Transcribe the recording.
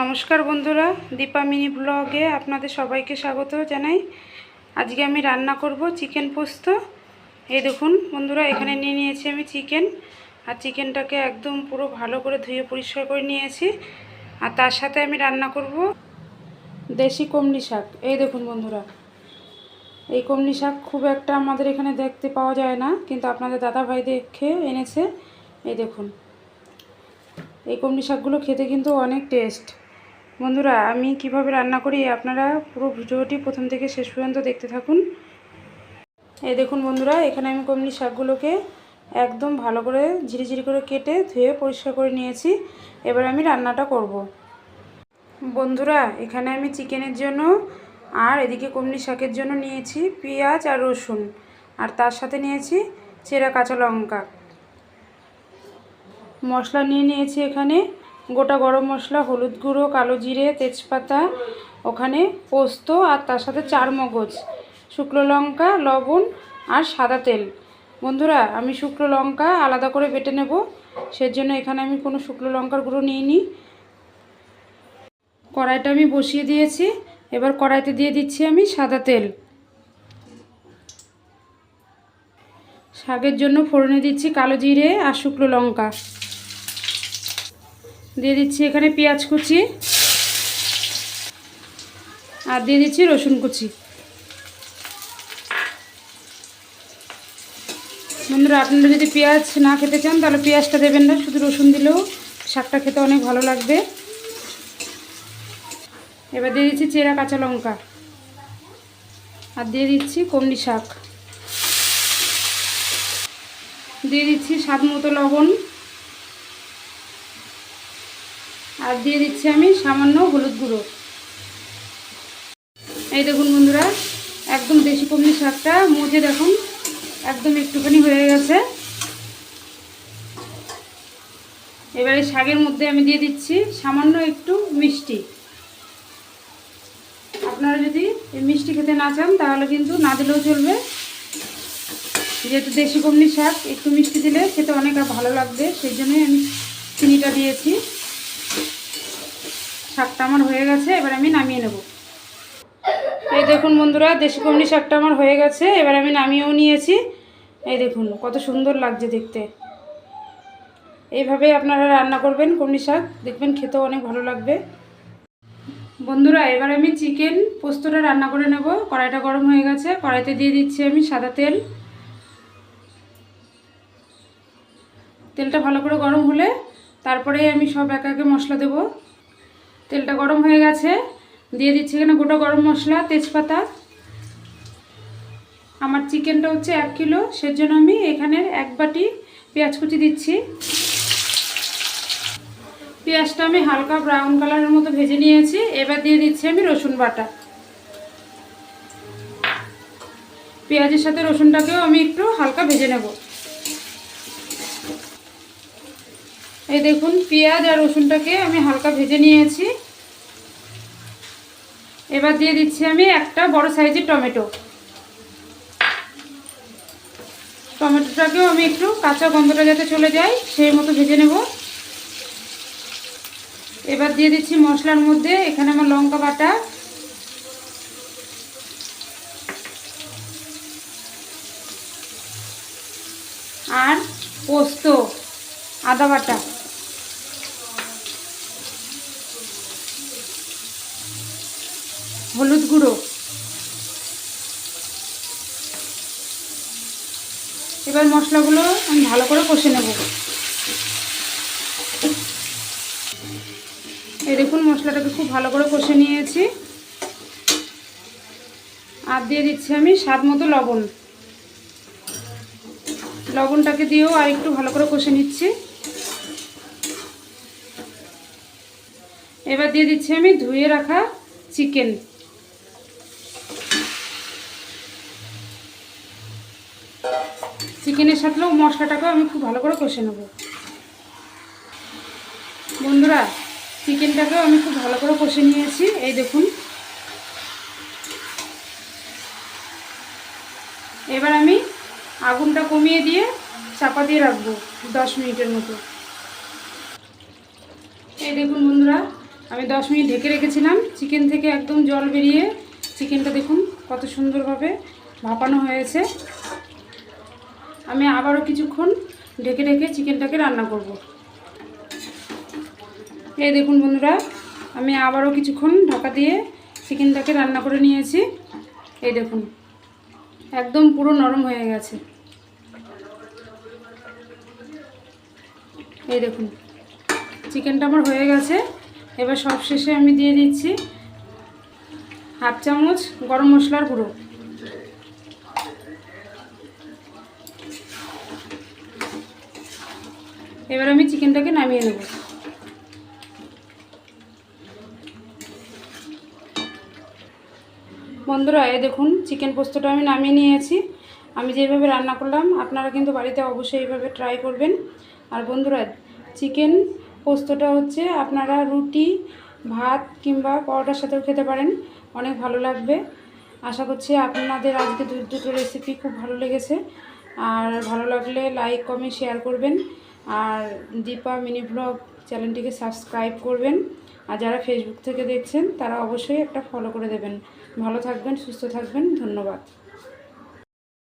নমস্কার বন্ধুরা, দীপা মিনি ব্লগে আপনাদের সবাইকে স্বাগত জানাই। আজকে আমি রান্না করব চিকেন পোস্ত। এই দেখুন বন্ধুরা, এখানে নিয়ে নিয়েছি আমি চিকেন। আর চিকেনটাকে একদম পুরো ভালো করে ধুয়ে পরিষ্কার করে নিয়েছি। আর তার সাথে আমি রান্না করব দেশি কমলি শাক। এই দেখুন বন্ধুরা, এই কমলি শাক খুব একটা আমাদের এখানে দেখতে পাওয়া যায় না, কিন্তু আপনাদের দাদা ভাই দেখে এনেছে। এই দেখুন, এই কমলি শাকগুলো খেতে কিন্তু অনেক টেস্ট। বন্ধুরা, আমি কীভাবে রান্না করি আপনারা পুরো ভিডিওটি প্রথম থেকে শেষ পর্যন্ত দেখতে থাকুন। এই দেখুন বন্ধুরা, এখানে আমি কমলি শাকগুলোকে একদম ভালো করে ঝিরিঝিরি করে কেটে ধুয়ে পরিষ্কার করে নিয়েছি। এবার আমি রান্নাটা করব। বন্ধুরা, এখানে আমি চিকেনের জন্য আর এদিকে কমলি শাকের জন্য নিয়েছি পেঁয়াজ আর রসুন। আর তার সাথে নিয়েছি চেরা কাঁচা লঙ্কা। মশলা নিয়ে নিয়েছি এখানে গোটা গরম মশলা, হলুদ গুঁড়ো, কালো জিরে, তেজপাতা, ওখানে পোস্ত আর তার সাথে চার মগজ, শুকনো লঙ্কা, লবণ আর সাদা তেল। বন্ধুরা, আমি শুকনো লঙ্কা আলাদা করে বেটে নেব, সেজন্য এখানে আমি কোনো শুকনো লঙ্কার গুঁড়ো নিইনি। কড়াইটা আমি বসিয়ে দিয়েছি, এবার কড়াইতে দিয়ে দিচ্ছি আমি সাদা তেল। শাকের জন্য ফোড়নে দিচ্ছি কালো জিরে আর শুকনো লঙ্কা। দিয়ে দিচ্ছি এখানে পেঁয়াজ কুচি আর দিয়ে দিচ্ছি রসুন কুচি। বন্ধুরা, আপনারা যদি পেঁয়াজ না খেতে চান, তাহলে পেঁয়াজটা দেবেন না, শুধু রসুন দিলেও শাকটা খেতে অনেক ভালো লাগবে। এবার দিয়ে দিচ্ছি চেরা কাঁচা লঙ্কা আর দিয়ে দিচ্ছি কমলি শাক। দিয়ে দিচ্ছি স্বাদ মতো লবণ। আর দিয়ে দিচ্ছি আমি সামান্য হলুদ গুঁড়ো। এই দেখুন বন্ধুরা, একদম দেশি কমলি শাকটা মুজে দেখুন, একদম একটুখানি হয়ে গেছে। এবারে শাকের মধ্যে আমি দিয়ে দিচ্ছি সামান্য একটু মিষ্টি। আপনারা যদি মিষ্টি খেতে না চান, তাহলে কিন্তু না দিলেও চলবে। যেহেতু দেশি কমলি শাক, একটু মিষ্টি দিলে খেতে অনেক ভালো লাগবে, সেই জন্যই আমি চিনিটা দিয়েছি। শাকটা আমার হয়ে গেছে, এবার আমি নামিয়ে নেব। এই দেখুন বন্ধুরা, দেশি কমলি শাকটা আমার হয়ে গেছে, এবার আমি নামিয়েও নিয়েছি। এই দেখুন, কত সুন্দর লাগছে দেখতে। এইভাবে আপনারা রান্না করবেন কমলি শাক, দেখবেন খেতেও অনেক ভালো লাগবে। বন্ধুরা, এবার আমি চিকেন পোস্তটা রান্না করে নেব। কড়াইটা গরম হয়ে গেছে, কড়াইতে দিয়ে দিচ্ছি আমি সাদা তেল। তেলটা ভালো করে গরম হলে তারপরে আমি সব একে একে মশলা দেব। তেলটা গরম হয়ে গেছে। দিয়ে দিচ্ছি এখানে গোটা গরম মশলা, তেজপাতা। আমার চিকেনটা হচ্ছে এক কিলো, সেজন্য আমি এখানে এক বাটি পেঁয়াজ কুচি দিচ্ছি। পেঁয়াজটা আমি হালকা ব্রাউন কালারের মতো ভেজে নিয়েছি। এবার দিয়ে দিচ্ছি আমি রসুন বাটা। পেঁয়াজের সাথে রসুনটাকেও আমি একটু হালকা ভেজে নেব। এই দেখুন, পেঁয়াজ আর রসুনটাকে আমি হালকা ভেজে নিয়েছি। এবার দিয়ে দিচ্ছি আমি একটা বড় সাইজের টমেটো। টমেটোটাকেও আমি একটু কাঁচা গন্ধটা যাতে চলে যায়, সেই মতো ভেজে নেব। এবার দিয়ে দিচ্ছি মশলার মধ্যে এখানে আমার লঙ্কা বাটা। আর পোস্ত, আদা বাটা। হলুদ গুঁড়ো। এবার মশলাগুলো আমি ভালো করে কষে নেব। এই দেখুন, মশলাটাকে খুব ভালো করে কষে নিয়েছি। আর দিয়ে দিচ্ছি আমি স্বাদ মতো লবণ। লবণটাকে দিয়েও আর একটু ভালো করে কষে নিচ্ছি। এবার দিয়ে দিচ্ছি আমি ধুয়ে রাখা চিকেন। চিকেনের সাথেও মশলাটাকেও আমি খুব ভালো করে কষে নেব। বন্ধুরা, চিকেনটাকেও আমি খুব ভালো করে কষে নিয়েছি। এই দেখুন। এবার আমি আগুনটা কমিয়ে দিয়ে চাপা দিয়ে রাখব দশ মিনিটের মতো। এই দেখুন বন্ধুরা, আমি দশ মিনিট ঢেকে রেখেছিলাম। চিকেন থেকে একদম জল বেরিয়ে, চিকেনটা দেখুন কত সুন্দরভাবে ভাপানো হয়েছে। আমি আবারও কিছুক্ষণ ঢেকে ঢেকে চিকেনটাকে রান্না করব। এই দেখুন বন্ধুরা, আমি আবারও কিছুক্ষণ ঢাকা দিয়ে চিকেনটাকে রান্না করে নিয়েছি। এই দেখুন, একদম পুরো নরম হয়ে গেছে। এই দেখুন, চিকেনটা আমার হয়ে গেছে। এবার সব শেষে আমি দিয়ে দিচ্ছি হাফ চামচ গরম মশলার গুঁড়ো। এবার আমি চিকেনটাকে নামিয়ে নেব। বন্ধুরা, এই দেখুন, চিকেন পোস্তটা আমি নামিয়ে নিয়েছি। আমি যেভাবে রান্না করলাম, আপনারা কিন্তু বাড়িতে অবশ্যই এইভাবে ট্রাই করবেন। আর বন্ধুরা, চিকেন পোস্তটা হচ্ছে আপনারা রুটি, ভাত কিংবা পরোটার সাথেও খেতে পারেন। অনেক ভালো লাগবে। আশা করছি আপনাদের আজকে দুটো রেসিপি খুব ভালো লেগেছে। আর ভালো লাগলে লাইক কমেন্ট শেয়ার করবেন। আর দীপা মিনি ব্লগ চ্যানেলটিকে সাবস্ক্রাইব করবেন। আর যারা ফেসবুক থেকে দেখছেন, তারা অবশ্যই একটা ফলো করে দেবেন। ভালো থাকবেন, সুস্থ থাকবেন। ধন্যবাদ।